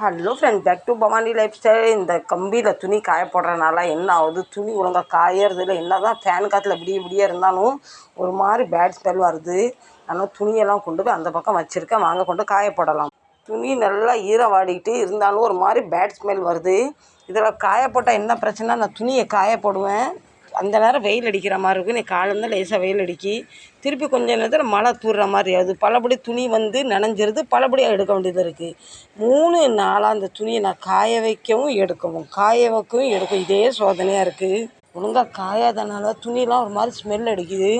Hello friend back to Bhavani lifestyle இந்த கம்பியில் துணி காய போடுறதுனால என்ன ஆகுது? துணி ஒழுங்காக காயறதில்ல. என்ன தான் ஃபேன் காற்றுல இப்படி இப்படியே இருந்தாலும் ஒரு மாதிரி பேட் ஸ்மெல் வருது. ஆனால் துணியெல்லாம் கொண்டு போய் அந்த பக்கம் வச்சுருக்கேன். வாங்க கொண்டு காய போடலாம் துணி நல்லா ஈரம் வாடிக்கிட்டு இருந்தாலும் ஒரு மாதிரி பேட் ஸ்மெல் வருது. இதில் காய போட்டால் என்ன பிரச்சனை நான் துணியை காய போடுவேன் அந்த நேரம் வெயில் அடிக்கிற மாதிரி இருக்கும். நீ காலேருந்து லேசாக வெயில் அடிக்கி திருப்பி கொஞ்சம் நேரத்தில் மழை தூர்ற மாதிரி ஆகுது. பலபடி துணி வந்து நனைஞ்சிருது. பலபடியாக எடுக்க வேண்டியது இருக்குது மூணு நாளாக அந்த துணியை நான் காய வைக்கவும் எடுக்கவும் காய வைக்கவும் எடுக்கவும் இதே சோதனையாக இருக்குது ஒழுங்காக காயாதனால துணியெலாம் ஒரு மாதிரி ஸ்மெல் அடிக்குது.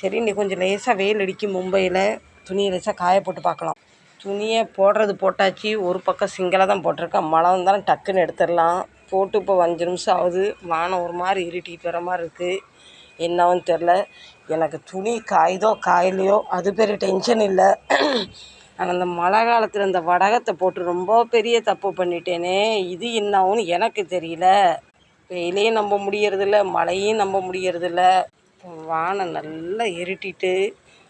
சரி நீ கொஞ்சம் லேசாக வெயில் அடிக்கும் மும்பையில் துணியை லேசாக காய போட்டு பார்க்கலாம். துணியை போடுறது போட்டாச்சு. ஒரு பக்கம் சிங்கிளாக தான் போட்டிருக்கேன். மழை வந்தாலும் டக்குன்னு எடுத்துடலாம். போட்டு இப்போ அஞ்சு நிமிஷம் ஆகுது. வானம் ஒரு மாதிரி இருட்டிட்டு வர மாதிரி இருக்குது என்னன்னு தெரில எனக்கு துணி காயுதோ காயலையோ அது பெரிய டென்ஷன் இல்லை. ஆனால் அந்த மழை காலத்தில் இந்த வடகத்தை போட்டு ரொம்ப பெரிய தப்பு பண்ணிட்டேனே. இது என்னவுன்னு எனக்கு தெரியல. வெயிலையும் நம்ப முடியறதில்ல மழையும் நம்ப முடியறதில்ல. வானம் நல்லா இருட்டிட்டு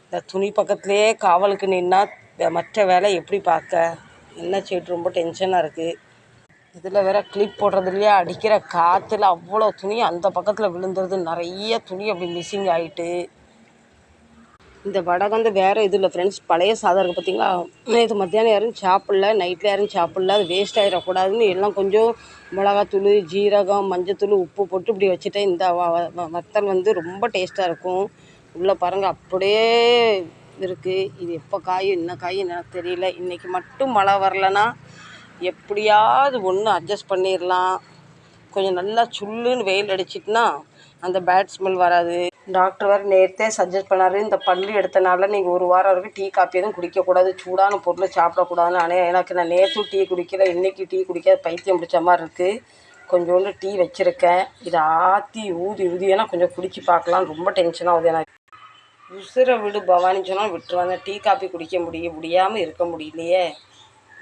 இந்த துணி பக்கத்துலேயே காவலுக்கு நின்னா மற்ற வேலை எப்படி பார்க்க? என்ன செய்யிட்டு ரொம்ப டென்ஷனாக இருக்குது இதில் வேற கிளிப் போடுறதுலையே அடிக்கிற காற்றுல அவ்வளோ துணி அந்த பக்கத்தில் விழுந்துருது. நிறைய துணி அப்படி மிஸ்ஸிங் ஆகிட்டு இந்த வடகம் வந்து வேறு இது இல்லை ஃப்ரெண்ட்ஸ் பழைய சாதம் இருக்குது பார்த்தீங்களா நேற்று மத்தியானம் யாரும் சாப்பிடல நைட்டில் யாரும் சாப்பிடல. அது வேஸ்ட் ஆகிடக்கூடாதுன்னு எல்லாம் கொஞ்சம் மிளகாத்தூள் ஜீரகம் மஞ்சத்தூள் உப்பு போட்டு இப்படி வச்சுட்டேன். இந்த வ வத்தல் வந்து ரொம்ப டேஸ்ட்டாக இருக்கும். உள்ளே பாருங்கள் அப்படியே இருக்குது இது எப்போ காயும் என்ன காயும் எனக்கு தெரியல. இன்றைக்கி மட்டும் மழை வரலன்னா எப்படியாவது ஒன்று அட்ஜஸ்ட் பண்ணிடலாம் கொஞ்சம் நல்லா சுல்லுன்னு வெயில் அடிச்சிட்டுனா அந்த பேட் ஸ்மெல் வராது. டாக்டர் வேறு நேற்றே சஜஸ்ட் பண்ணார் இந்த பல்லு எடுத்தனால நீங்கள் ஒரு வாரம் வரைக்கும் டீ காப்பி எதுவும் குடிக்கக்கூடாது. சூடான பொருளை சாப்பிடக்கூடாதுன்னு ஆனால் எனக்கு நான் நேற்றும் டீ குடிக்கல இன்றைக்கி டீ குடிக்காத பைத்தியம் பிடிச்ச மாதிரி இருக்குது கொஞ்சோண்டு டீ வச்சுருக்கேன். இதை ஆற்றி ஊதி ஊதி கொஞ்சம் குடிச்சு பார்க்கலாம். ரொம்ப டென்ஷனாகுது எனக்கு. உசுரை விடு பவானி சொன்னால் விட்டுருவாங்க. டீ காப்பி குடிக்க முடிய முடியாமல் இருக்க முடியலையே.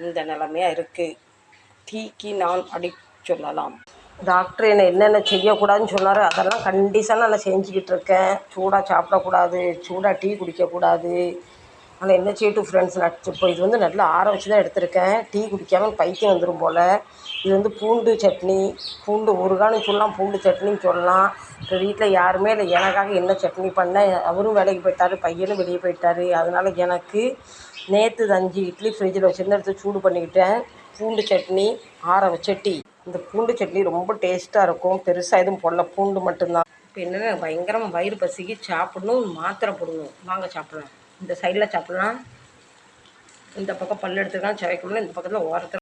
இந்த நிலமையாக இருக்குது டீக்கு நான் அடி சொல்லலாம். டாக்டர் என்னை என்னென்ன செய்யக்கூடாதுன்னு சொன்னார் அதெல்லாம் கண்டிஷனாக நான் செஞ்சுக்கிட்டு இருக்கேன். சூடாக சாப்பிடக்கூடாது சூடாக டீ குடிக்கக்கூடாது ஆனால் என்ன செய்யட்டும் ஃப்ரெண்ட்ஸ் நட்ஸ் இப்போ இது வந்து நல்லா ஆற வச்சு தான் எடுத்திருக்கேன். டீ குடிக்காமல் பைத்தியம் வந்துடும் போல். இது வந்து பூண்டு சட்னி பூண்டு ஊறுகான்னு சொல்லலாம் பூண்டு சட்னின்னு சொல்லலாம். இப்போ வீட்டில் யாருமே இல்லை. எனக்காக என்ன சட்னி பண்ண? அவரும் வேலைக்கு போயிட்டார் பையனும் வெளியே போயிட்டார். அதனால் எனக்கு நேற்று அஞ்சு இட்லி ஃப்ரிட்ஜில் வச்சுருந்து எடுத்து சூடு பண்ணிக்கிட்டேன். பூண்டு சட்னி ஆற வச்ச டீ. இந்த பூண்டு சட்னி ரொம்ப டேஸ்ட்டாக இருக்கும். பெருசாக எதுவும் போடல. பூண்டு மட்டும்தான். இப்போ என்னென்ன பயங்கரமாக வயிறு பசிக்கு சாப்பிடணும் மாத்திரை போடணும். வாங்க சாப்பிட்லாம். இந்த சைடில் சாப்பிட்லாம். இந்த பக்கம் பல் எடுத்துக்கலாம். சவைக்கணும் இந்த பக்கத்தில் ஓரத்தில்